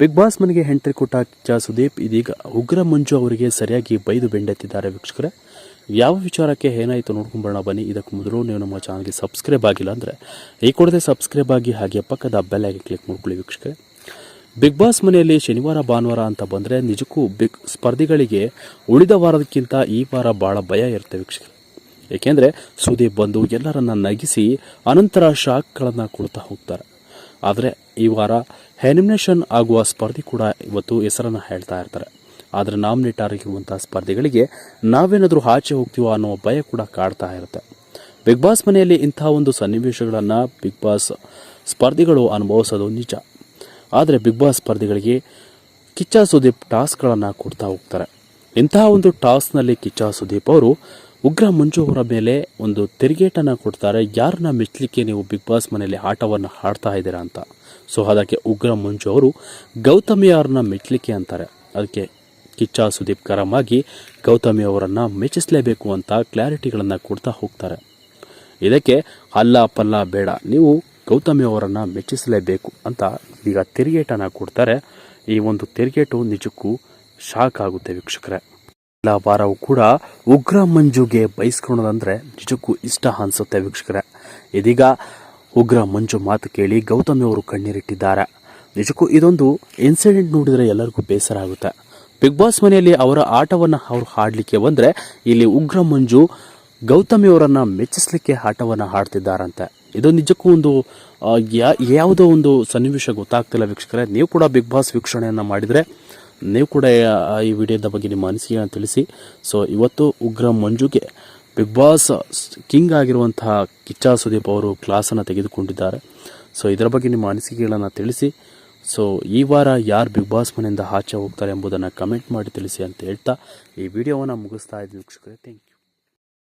Big boss ಮನೆಗೆ entry ಕೊಟ್ಟ ಸುದೀಪ್ ಇದೀಗ ಉಗ್ರ ಮಂಜು ಅವರಿಗೆ ಸರಿಯಾಗಿ ಬೈದು ಬೆಂಡೆತ್ತಿದ್ದಾರೆ ವೀಕ್ಷಕರೇ. ಯಾವ ವಿಚಾರಕ್ಕೆ ಏನಾಯಿತು ನೋಡ್ಕೊಂಬರೋಣ ಬನ್ನಿ. ಇದಕ್ಕೆ ಮೊದಲು ನೀವು ನಮ್ಮ ಚಾನಲ್ಗೆ ಸಬ್ಸ್ಕ್ರೈಬ್ ಆಗಿಲ್ಲ ಅಂದರೆ ಈ ಕೊಡದೆ ಸಬ್ಸ್ಕ್ರೈಬ್ ಆಗಿ ಹಾಗೆ ಪಕ್ಕದ ಬೆಲ್ ಆಗಿ ಕ್ಲಿಕ್ ಮಾಡ್ಕೊಳ್ಳಿ ವೀಕ್ಷಕರೇ. ಬಿಗ್ ಬಾಸ್ ಮನೆಯಲ್ಲಿ ಶನಿವಾರ, ಭಾನುವಾರ ಅಂತ ಬಂದರೆ ನಿಜಕ್ಕೂ ಬಿಗ್ ಸ್ಪರ್ಧಿಗಳಿಗೆ ಉಳಿದ ವಾರದಕ್ಕಿಂತ ಈ ವಾರ ಭಾಳ ಭಯ ಇರುತ್ತೆ ವೀಕ್ಷಕರೇ. ಏಕೆಂದರೆ ಸುದೀಪ್ ಬಂದು ಎಲ್ಲರನ್ನ ನಗಿಸಿ ಅನಂತರ ಶಾಕ್ಗಳನ್ನು ಕೊಡ್ತಾ ಹೋಗ್ತಾರೆ. ಆದರೆ ಈ ವಾರ ಎಲಿಮಿನೇಷನ್ ಆಗುವ ಸ್ಪರ್ಧಿ ಕೂಡ ಇವತ್ತು ಹೆಸರನ್ನು ಹೇಳ್ತಾ ಇರ್ತಾರೆ. ಆದರೆ ನಾಮಿನೇಟ್ ಆಗಿರುವಂಥ ಸ್ಪರ್ಧಿಗಳಿಗೆ ನಾವೇನಾದರೂ ಆಚೆ ಹೋಗ್ತೀವೋ ಅನ್ನೋ ಭಯ ಕೂಡ ಕಾಡ್ತಾ ಇರುತ್ತೆ. ಬಿಗ್ ಬಾಸ್ ಮನೆಯಲ್ಲಿ ಇಂಥ ಒಂದು ಸನ್ನಿವೇಶಗಳನ್ನು ಬಿಗ್ ಬಾಸ್ ಸ್ಪರ್ಧಿಗಳು ಅನುಭವಿಸೋದು ನಿಜ. ಆದರೆ ಬಿಗ್ ಬಾಸ್ ಸ್ಪರ್ಧಿಗಳಿಗೆ ಕಿಚ್ಚ ಸುದೀಪ್ ಟಾಸ್ಕ್ಗಳನ್ನು ಕೊಡ್ತಾ ಹೋಗ್ತಾರೆ. ಇಂತಹ ಒಂದು ಟಾಸ್ಕ್ನಲ್ಲಿ ಕಿಚ್ಚ ಸುದೀಪ್ ಅವರು ಉಗ್ರ ಮಂಜು ಅವರ ಮೇಲೆ ಒಂದು ತಿರುಗೇಟನ್ನು ಕೊಡ್ತಾರೆ. ಯಾರನ್ನ ಮೆಚ್ಚಲಿಕ್ಕೆ ನೀವು ಬಿಗ್ ಬಾಸ್ ಮನೆಯಲ್ಲಿ ಆಟವನ್ನು ಆಡ್ತಾ ಇದ್ದೀರಾ ಅಂತ. ಸೊ ಅದಕ್ಕೆ ಉಗ್ರ ಮಂಜು ಅವರು ಗೌತಮಿ ಅವರನ್ನ ಮೆಚ್ಚಲಿಕ್ಕೆ ಅಂತಾರೆ. ಅದಕ್ಕೆ ಕಿಚ್ಚ ಸುದೀಪ್ ಕರಮಾಗಿ ಗೌತಮಿ ಅವರನ್ನು ಮೆಚ್ಚಿಸಲೇಬೇಕು ಅಂತ ಕ್ಲಾರಿಟಿಗಳನ್ನು ಕೊಡ್ತಾ ಹೋಗ್ತಾರೆ. ಇದಕ್ಕೆ ಅಲ್ಲ ಪಲ್ಲ ಬೇಡ, ನೀವು ಗೌತಮಿ ಅವರನ್ನು ಮೆಚ್ಚಿಸಲೇಬೇಕು ಅಂತ ಈಗ ತಿರುಗೇಟನ್ನು ಕೊಡ್ತಾರೆ. ಈ ಒಂದು ತಿರುಗೇಟು ನಿಜಕ್ಕೂ ಶಾಕ್ ಆಗುತ್ತೆ ವೀಕ್ಷಕರೇ. ಎಲ್ಲ ವಾರವೂ ಕೂಡ ಉಗ್ರ ಮಂಜುಗೆ ಬಯಸ್ಕೊಳ್ಳೋದಂದ್ರೆ ನಿಜಕ್ಕೂ ಇಷ್ಟ ಅನಿಸುತ್ತೆ ವೀಕ್ಷಕರೇ. ಇದೀಗ ಉಗ್ರ ಮಂಜು ಮಾತು ಕೇಳಿ ಗೌತಮಿ ಅವರು ಕಣ್ಣೀರಿಟ್ಟಿದ್ದಾರೆ. ನಿಜಕ್ಕೂ ಇದೊಂದು ಇನ್ಸಿಡೆಂಟ್ ನೋಡಿದರೆ ಎಲ್ಲರಿಗೂ ಬೇಸರ ಆಗುತ್ತೆ. ಬಿಗ್ ಬಾಸ್ ಮನೆಯಲ್ಲಿ ಅವರ ಆಟವನ್ನು ಅವರು ಹಾಡಲಿಕ್ಕೆ ಬಂದರೆ ಇಲ್ಲಿ ಉಗ್ರ ಮಂಜು ಗೌತಮಿ ಅವರನ್ನು ಮೆಚ್ಚಿಸಲಿಕ್ಕೆ ಆಟವನ್ನು ಹಾಡ್ತಿದ್ದಾರಂತೆ. ಇದು ನಿಜಕ್ಕೂ ಒಂದು ಯಾವುದೋ ಒಂದು ಸನ್ನಿವೇಶ ಗೊತ್ತಾಗ್ತಿಲ್ಲ ವೀಕ್ಷಕರೇ. ನೀವು ಕೂಡ ಬಿಗ್ ಬಾಸ್ ವೀಕ್ಷಣೆಯನ್ನು ಮಾಡಿದರೆ ನೀವು ಕೂಡ ಈ ವಿಡಿಯೋದ ಬಗ್ಗೆ ನಿಮ್ಮ ಅನಿಸಿಕೆಯನ್ನು ತಿಳಿಸಿ. ಸೊ ಇವತ್ತು ಉಗ್ರ ಮಂಜುಗೆ ಬಿಗ್ ಬಾಸ್ ಕಿಂಗ್ ಆಗಿರುವಂತಹ ಕಿಚ್ಚ ಸುದೀಪ್ ಅವರು ಕ್ಲಾಸನ್ನು ತೆಗೆದುಕೊಂಡಿದ್ದಾರೆ. ಸೊ ಇದರ ಬಗ್ಗೆ ನಿಮ್ಮ ಅನಿಸಿಕೆಗಳನ್ನು ತಿಳಿಸಿ. ಸೊ ಈ ವಾರ ಯಾರು ಬಿಗ್ ಬಾಸ್ ಮನೆಯಿಂದ ಆಚೆ ಹೋಗ್ತಾರೆ ಎಂಬುದನ್ನು ಕಮೆಂಟ್ ಮಾಡಿ ತಿಳಿಸಿ ಅಂತ ಹೇಳ್ತಾ ಈ ವಿಡಿಯೋವನ್ನು ಮುಗಿಸ್ತಾ ಇದ್ದೀನಿ. ವೀಕ್ಷಕರೇ ಥ್ಯಾಂಕ್ ಯು